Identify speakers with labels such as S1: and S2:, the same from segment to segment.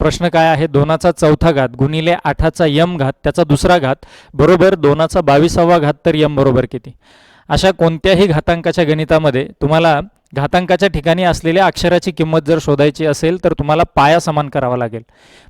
S1: प्रश्न काय आहे? दोनाचा चौथा घात गुणिले आठाचा यम घात त्याचा दुसरा घात बरोबर दोनाचा बावीसावा घात तर यम बरोबर किती? अशा कोणत्याही घातांकाच्या गणितामध्ये तुम्हाला घातांकाच्या ठिकाणी असलेल्या अक्षराची किंमत जर शोधायची असेल तर तुम्हाला पाया समान करावा लागेल.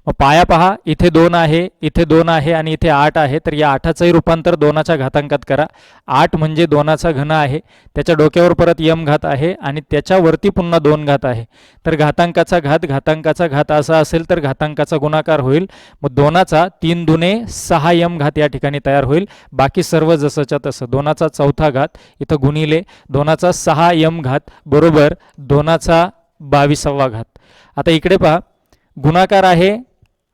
S1: मग पाया पहा इथे दोन आहे इथे दोन आहे आणि इथे आठ आहे तर या आठाचंही रूपांतर दोनाच्या घातांकात करा. आठ म्हणजे दोनाचा घन आहे त्याच्या डोक्यावर परत यम घात आहे आणि त्याच्यावरती पुन्हा दोन घात आहे. तर घातांकाचा घात घातांकाचा घात असा असेल तर घातांकाचा गुणाकार होईल. मग दोनाचा तीन दुने सहा यम घात या ठिकाणी तयार होईल. बाकी सर्व जसंच्या तसं दोनाचा चौथा घात इथं गुणिले दोनाचा सहा यम घात बरोबर दोनाचा बावीसावा घात. आता इकडे पहा. गुणाकार आहे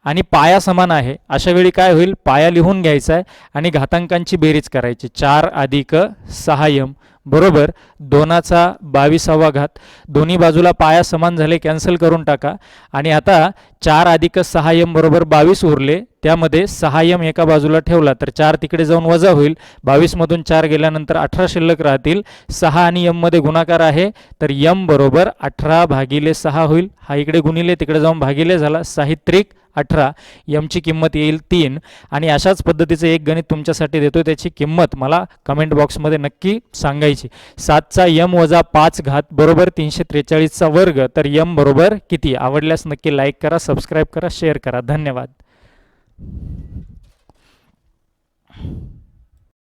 S1: आणि पाया समान आहे. अशा वेळी काय होईल? पाया लिहून घ्यायचा आहे आणि घातांकांची बेरीज करायची. चार अधिक सहाय्यम बरोबर दोनाचा बावीसावा घात. दोन्ही बाजूला पाया समान झाले कॅन्सल करून टाका. आणि आता चार अधिक सहा यम बरोबर बावीस उरले त्यामध्ये सहा यम एका बाजूला ठेवला तर चार तिकडे जाऊन वजा होईल. बावीसमधून चार गेल्यानंतर अठरा शिल्लक राहतील. सहा आणि यममध्ये गुणाकार आहे तर यम बरोबर अठरा भागिले सहा होईल. हा इकडे गुणिले तिकडे जाऊन भागिले झाला. साहित्रिक अठरा यमची किंमत येईल तीन. आणि अशाच पद्धतीचं एक गणित तुमच्यासाठी देतो त्याची किंमत मला कमेंट बॉक्समध्ये नक्की सांगायची. सातचा यम वजा पाच घात बरोबर तीनशे त्रेचाळीसचा वर्ग तर यम बरोबर किती? आवडल्यास नक्की लाईक करा सबस्क्राईब करा शेअर करा. धन्यवाद.